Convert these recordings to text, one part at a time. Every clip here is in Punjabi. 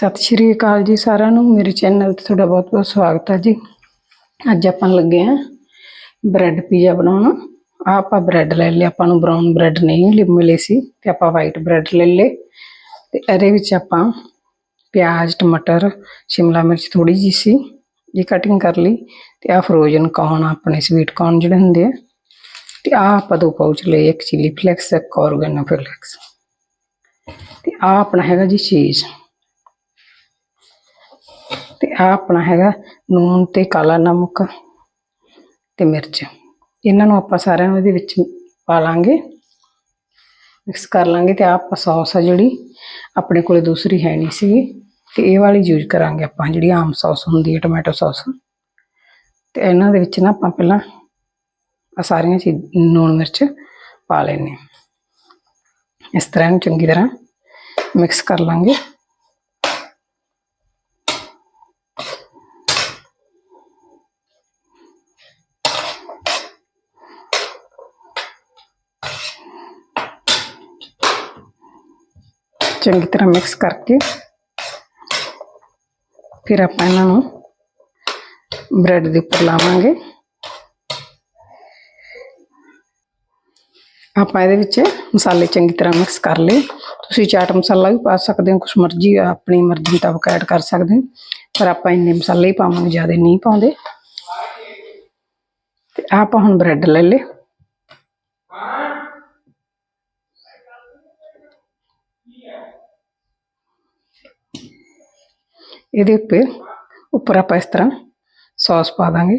ਸਤਿ ਸ਼੍ਰੀ ਅਕਾਲ ਜੀ ਸਾਰਿਆਂ ਨੂੰ। ਮੇਰੇ ਚੈਨਲ ਤੇ ਤੁਹਾਡਾ ਬਹੁਤ-ਬਹੁਤ ਸਵਾਗਤ ਹੈ ਜੀ। ਅੱਜ ਆਪਾਂ ਲੱਗੇ ਆ ਬ੍ਰੈਡ ਪੀਜ਼ਾ ਬਣਾਉਣਾ। ਆਹ ਆਪਾਂ ਬ੍ਰੈਡ ਲੈ ਲਿਆ। ਆਪਾਂ ਨੂੰ ਬ੍ਰਾਊਨ ਬ੍ਰੈਡ ਨਹੀਂ ਲਿ- ਮਿਲੇ ਸੀ ਤੇ ਆਪਾਂ ਵਾਈਟ ਬ੍ਰੈਡ ਲੈ ਲਏ। ਤੇ ਇਹਦੇ ਵਿੱਚ ਆਪਾਂ ਪਿਆਜ਼, ਟਮਾਟਰ, ਸ਼ਿਮਲਾ ਮਿਰਚ ਥੋੜੀ ਜਿਹੀ ਸੀ। ਇਹ ਕਟਿੰਗ ਕਰ ਲਈ ਤੇ ਆ ਫਰੋਜ਼ਨ ਕੌਰਨ ਆਪਣੇ ਸਵੀਟ ਕੌਰਨ ਜਿਹੜੇ ਹੁੰਦੇ ਆ। ਤੇ ਆ ਆਪਾਂ ਦੋ ਪਾਊਚ ਲਏ, ਇੱਕ ਚਿਲੀ ਫਲੈਕਸ ਇੱਕ ਔਰਗੈਨੋ ਫਲੈਕਸ ਤੇ ਆ ਆਪਣਾ ਹੈਗਾ ਜੀ ਚੀਜ਼ ਆ ਆਪਣਾ ਹੈਗਾ ਨੂਨ ਤੇ ਕਾਲਾ ਨਮਕ ਤੇ ਮਿਰਚ। ਇਹਨਾਂ ਨੂੰ ਆਪਾਂ ਸਾਰਿਆਂ ਨੂੰ ਇਹਦੇ ਵਿੱਚ ਪਾ ਲਾਂਗੇ। ਮਿਕਸ ਕਰ ਲਾਂਗੇ ਤੇ ਆਹ ਆਪਾਂ ਸੌਸ ਆ ਜਿਹੜੀ, ਆਪਣੇ ਕੋਲੇ ਦੂਸਰੀ ਹੈ ਨਹੀਂ ਸੀਗੀ। ਤੇ ਇਹ ਵਾਲੀ ਯੂਜ਼ ਕਰਾਂਗੇ ਆਪਾਂ, ਜਿਹੜੀ ਆਮ ਸੌਸ ਹੁੰਦੀ ਹੈ ਟੋਮੈਟੋ ਸੌਸ ਤੇ ਇਹਨਾਂ ਦੇ ਵਿੱਚ ਨਾ ਆਪਾਂ ਪਹਿਲਾਂ ਆ ਸਾਰੀਆਂ ਚੀਜ਼ ਨੂਣ ਮਿਰਚ ਪਾ ਲੈਣੇ ਇਸ ਤਰ੍ਹਾਂ ਇਹਨੂੰ ਚੰਗੀ ਤਰ੍ਹਾਂ ਮਿਕਸ ਕਰ ਲਾਂਗੇ। ਚੰਗੀ ਤਰ੍ਹਾਂ ਮਿਕਸ ਕਰਕੇ ਫਿਰ ਆਪਾਂ ਇਹਨਾਂ ਨੂੰ ਬ੍ਰੈਡ ਦੇ ਉੱਪਰ ਲਾਵਾਂਗੇ। ਆਪਾਂ ਇਹਦੇ ਵਿੱਚ ਮਸਾਲੇ ਚੰਗੀ ਤਰ੍ਹਾਂ ਮਿਕਸ ਕਰ ਲਏ। ਤੁਸੀਂ ਚਾਟ ਮਸਾਲਾ ਵੀ ਪਾ ਸਕਦੇ ਹੋ, ਕੁਛ ਮਰਜ਼ੀ, ਆਪਣੀ ਮਰਜ਼ੀ ਮੁਤਾਬਕ ਐਡ ਕਰ ਸਕਦੇ ਹੋ। ਪਰ ਆਪਾਂ ਇੰਨੇ ਮਸਾਲੇ ਹੀ ਪਾਵਾਂਗੇ, ਜ਼ਿਆਦਾ ਨਹੀਂ ਪਾਉਂਦੇ। ਤੇ ਆਪਾਂ ਹੁਣ ਬ੍ਰੈਡ ਲੈ ਲਏ। ਇਹਦੇ ਉੱਪਰ ਉੱਪਰ ਆਪਾਂ ਇਸ ਤਰ੍ਹਾਂ ਸੌਸ ਪਾ ਦਾਂਗੇ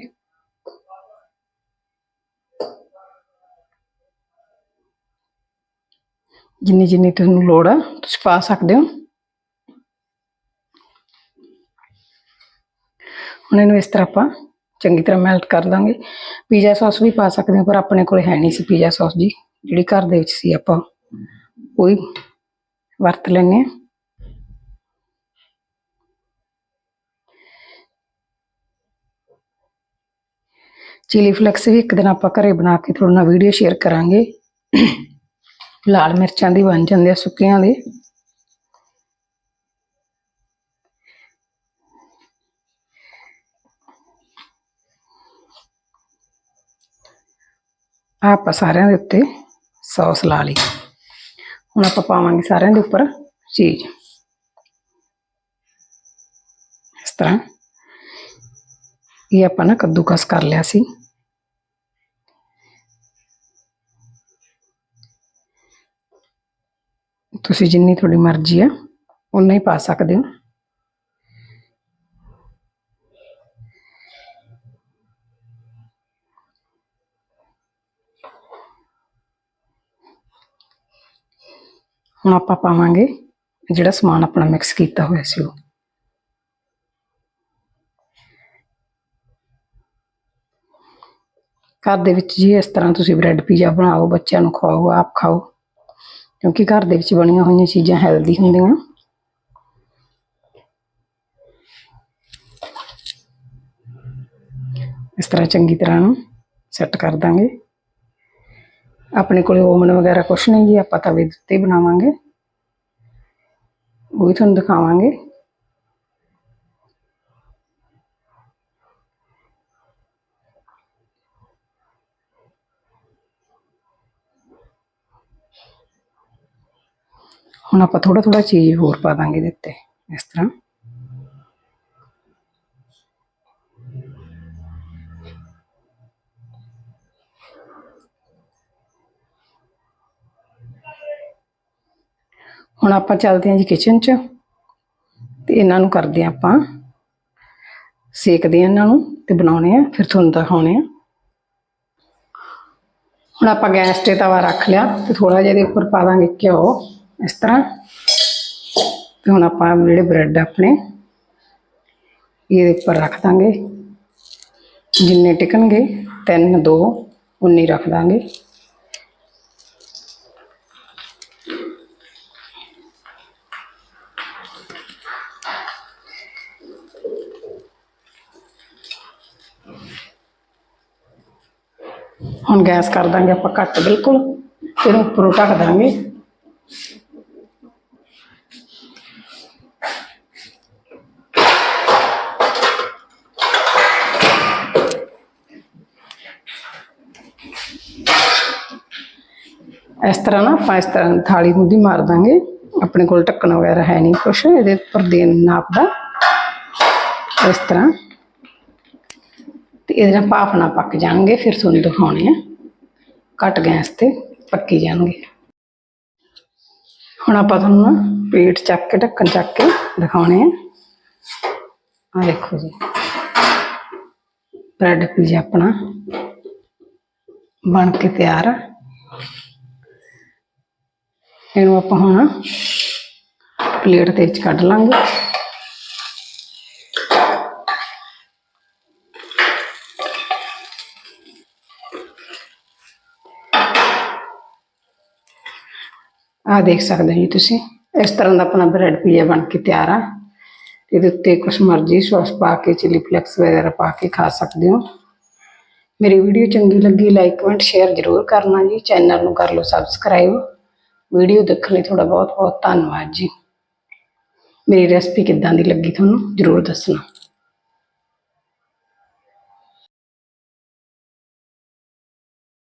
ਜਿੰਨੀ ਜਿੰਨੀ ਤੁਹਾਨੂੰ ਲੋੜ ਆ ਤੁਸੀਂ ਪਾ ਸਕਦੇ ਹੋ ਹੁਣ ਇਹਨੂੰ ਇਸ ਤਰ੍ਹਾਂ ਆਪਾਂ ਚੰਗੀ ਤਰ੍ਹਾਂ ਮੈਲਟ ਕਰ ਦਾਂਗੇ ਪੀਜ਼ਾ ਸੌਸ ਵੀ ਪਾ ਸਕਦੇ ਹੋ ਪਰ ਆਪਣੇ ਕੋਲ ਹੈ ਨਹੀਂ ਸੀ ਪੀਜ਼ਾ ਸੌਸ ਜੀ ਜਿਹੜੀ ਘਰ ਦੇ ਵਿੱਚ ਸੀ ਆਪਾਂ ਉਹੀ ਵਰਤ ਲੈਂਦੇ ਹਾਂ ਚਿਲੀ ਫਲੈਕਸ ਵੀ ਇੱਕ ਦਿਨ ਆਪਾਂ ਘਰੇ ਬਣਾ ਕੇ ਤੁਹਾਡੇ ਨਾਲ ਵੀਡੀਓ ਸ਼ੇਅਰ ਕਰਾਂਗੇ। ਲਾਲ ਮਿਰਚਾਂ ਦੀ ਬਣ ਜਾਂਦੇ ਆ ਸੁੱਕੀਆਂ ਦੇ ਆਪਾਂ ਸਾਰਿਆਂ ਦੇ ਉੱਤੇ ਸੌਸ ਲਾ ਲਈ। ਹੁਣ ਆਪਾਂ ਪਾਵਾਂਗੇ ਸਾਰਿਆਂ ਦੇ ਉੱਪਰ ਚੀਜ਼। ਇਸ ਤਰ੍ਹਾਂ। ਇਹ ਆਪਾਂ ਨਾ ਕੱਦੂਕਸ ਕਰ ਲਿਆ ਸੀ। ਤੁਸੀਂ ਜਿੰਨੀ ਤੁਹਾਡੀ ਮਰਜ਼ੀ ਆ ਉਨਾ ਹੀ ਪਾ ਸਕਦੇ ਹੋ। ਹੁਣ ਆਪਾਂ ਪਾਵਾਂਗੇ ਜਿਹੜਾ ਸਮਾਨ ਆਪਣਾ ਮਿਕਸ ਕੀਤਾ ਹੋਇਆ ਸੀ ਉਹ। ਘਰ ਦੇ ਵਿੱਚ ਜੀ ਇਸ ਤਰ੍ਹਾਂ ਤੁਸੀਂ ਬ੍ਰੈਡ ਪੀਜ਼ਾ ਬਣਾਓ, ਬੱਚਿਆਂ ਨੂੰ ਖਵਾਓ, ਆਪ ਖਾਓ। ਕਿਉਂਕਿ ਘਰ ਦੇ ਵਿੱਚ ਬਣੀਆਂ ਹੋਈਆਂ ਚੀਜ਼ਾਂ ਹੈਲਦੀ ਹੁੰਦੀਆਂ। ਇਸ ਤਰ੍ਹਾਂ ਚੰਗੀ ਤਰ੍ਹਾਂ ਨੂੰ ਸੈੱਟ ਕਰ ਦਾਂਗੇ। ਆਪਣੇ ਕੋਲੇ ਓਵਨ ਵਗੈਰਾ ਕੁਛ ਨਹੀਂ ਜੀ, ਆਪਾਂ ਤਵੇ ਉੱਤੇ ਬਣਾਵਾਂਗੇ। ਉਹ ਵੀ ਤੁਹਾਨੂੰ ਦਿਖਾਵਾਂਗੇ। ਹੁਣ ਆਪਾਂ ਥੋੜਾ ਥੋੜਾ ਚੀਜ਼ ਹੋਰ ਪਾ ਦਾਂਗੇ ਇਹਦੇ ਉੱਤੇ, ਇਸ ਤਰ੍ਹਾਂ। ਹੁਣ ਆਪਾਂ ਚੱਲਦੇ ਹਾਂ ਜੀ ਕਿਚਨ 'ਚ, ਤੇ ਇਹਨਾਂ ਨੂੰ ਕਰਦੇ ਹਾਂ ਆਪਾਂ। ਸੇਕਦੇ ਹਾਂ ਇਹਨਾਂ ਨੂੰ ਤੇ ਬਣਾਉਣੇ ਆ ਫਿਰ ਤੁਹਾਨੂੰ ਦਿਖਾਉਣੇ ਆ ਹੁਣ ਆਪਾਂ ਗੈਸ ਤੇ ਤਵਾ ਰੱਖ ਲਿਆ, ਤੇ ਥੋੜਾ ਜਿਹਾ ਇਹਦੇ ਉੱਪਰ ਪਾ ਦਾਂਗੇ ਘਿਓ। ਇਸ ਤਰ੍ਹਾਂ ਤੇ ਹੁਣ ਆਪਾਂ ਜਿਹੜੇ ਬ੍ਰੈਡ ਆਪਣੇ ਇਹਦੇ ਉੱਪਰ ਰੱਖ ਦਾਂਗੇ ਜਿੰਨੇ ਟਿਕਣਗੇ ਤਿੰਨ ਦੋ ਉਨੀ ਰੱਖ ਦਾਂਗੇ ਹੁਣ ਗੈਸ ਕਰ ਦਾਂਗੇ ਆਪਾਂ ਘੱਟ ਬਿਲਕੁਲ ਤੇ ਇਹਨੂੰ ਉੱਪਰੋਂ ਢੱਕ ਦਾਂਗੇ ਇਸ ਤਰ੍ਹਾਂ ਨਾ ਆਪਾਂ ਇਸ ਤਰ੍ਹਾਂ ਥਾਲੀ ਮੁੱਦੀ ਮਾਰ ਦਾਂਗੇ। ਆਪਣੇ ਕੋਲ ਢੱਕਣ ਵਗੈਰਾ ਹੈ ਨਹੀਂ ਕੁਛ, ਇਹਦੇ ਉੱਪਰ ਦੇਣ ਨਾਪ ਦਾ ਇਸ ਤਰ੍ਹਾਂ। ਤੇ ਇਹਦੇ ਨਾਲ ਭਾਫ ਨਾਲ ਪੱਕ ਜਾਣਗੇ, ਫਿਰ ਤੁਹਾਨੂੰ ਦਿਖਾਉਣੇ ਆ। ਘੱਟ ਗੈਸ ਤੇ ਪੱਕੀ ਜਾਣਗੇ। ਹੁਣ ਆਪਾਂ ਤੁਹਾਨੂੰ ਨਾ ਪੇਟ ਚੱਕ ਕੇ, ਢੱਕਣ ਚੱਕ ਕੇ ਦਿਖਾਉਣੇ ਆ। ਆ ਦੇਖੋ ਜੀ। ਬ੍ਰੈਡ ਪੀਜ਼ਾ ਆਪਣਾ ਬਣ ਕੇ ਤਿਆਰ ਆ। ਇਹਨੂੰ ਆਪਾਂ ਹੁਣ ਪਲੇਟ ਦੇ ਵਿੱਚ ਕੱਢ ਲਾਂਗੇ। ਆ ਦੇਖ ਸਕਦੇ ਹੋ ਜੀ ਤੁਸੀਂ, ਇਸ ਤਰ੍ਹਾਂ ਦਾ ਆਪਣਾ ਬ੍ਰੈਡ ਪੀਜ਼ਾ ਬਣ ਕੇ ਤਿਆਰ ਆ। ਇਹਦੇ ਉੱਤੇ ਕੁਛ ਮਰਜ਼ੀ ਸੌਸ ਪਾ ਕੇ, ਚਿਲੀ ਫਲੈਕਸ ਵਗੈਰਾ ਪਾ ਕੇ ਖਾ ਸਕਦੇ ਹੋ। ਮੇਰੀ ਵੀਡੀਓ ਚੰਗੀ ਲੱਗੀ, ਲਾਈਕ ਕਮੈਂਟ, ਸ਼ੇਅਰ ਜ਼ਰੂਰ ਕਰਨਾ ਜੀ। ਚੈਨਲ ਨੂੰ ਕਰ ਲਓ ਸਬਸਕ੍ਰਾਈਬ। ਵੀਡੀਓ ਦੇਖਣ ਲਈ ਤੁਹਾਡਾ ਬਹੁਤ ਬਹੁਤ ਧੰਨਵਾਦ ਜੀ। ਮੇਰੀ ਰੈਸਪੀ ਕਿੱਦਾਂ ਦੀ ਲੱਗੀ ਤੁਹਾਨੂੰ, ਜ਼ਰੂਰ ਦੱਸਣਾ।